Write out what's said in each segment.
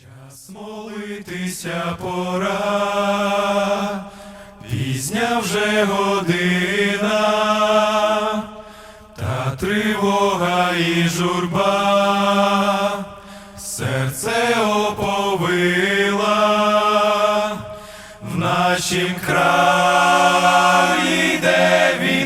Час молитися пора, пізня вже година, та тривога і журба, серце оповила, в нашім краї йде війна,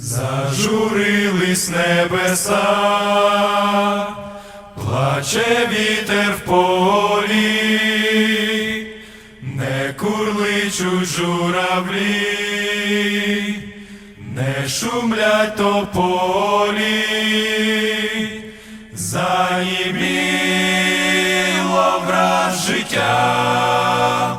Зажурились небеса, плаче вітер в полі, не курличуть журавлі, не шумлять тополі, заїміло враз життя,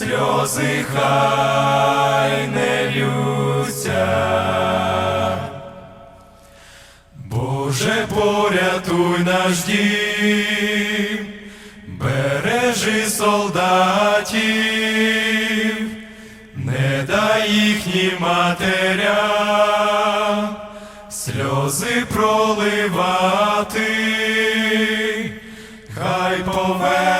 сльози хай не лються. Боже, порятуй наш дім, бережи солдатів, не дай їхнім матерям сльози проливати, хай повернуться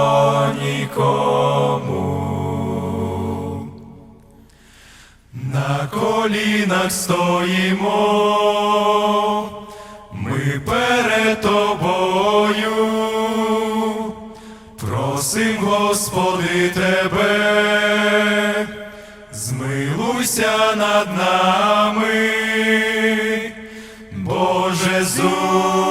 колінах стоїмо, ми перед тобою, просим, Господи, тебе, змилуйся над нами, Боже, зупини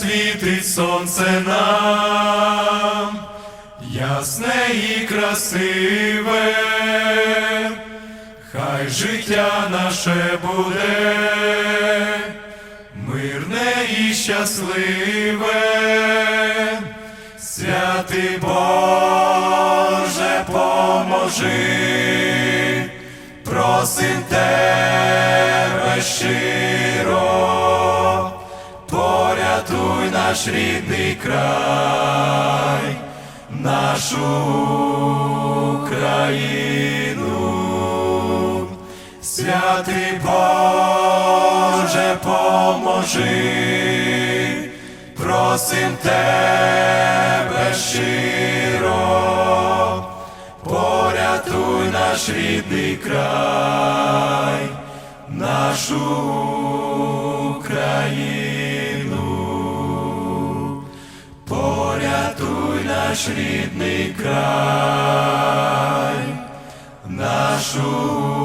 Хай засвітить сонце нам, ясне і красиве, хай життя наше буде, мирне і щасливе, святий Боже, поможи, просим тебе щиро наш рідний край, нашу Україну, святий Боже, допоможи, просим тебе щиро, порятуй наш рідний край, нашу Україну, наш рідний край, нашу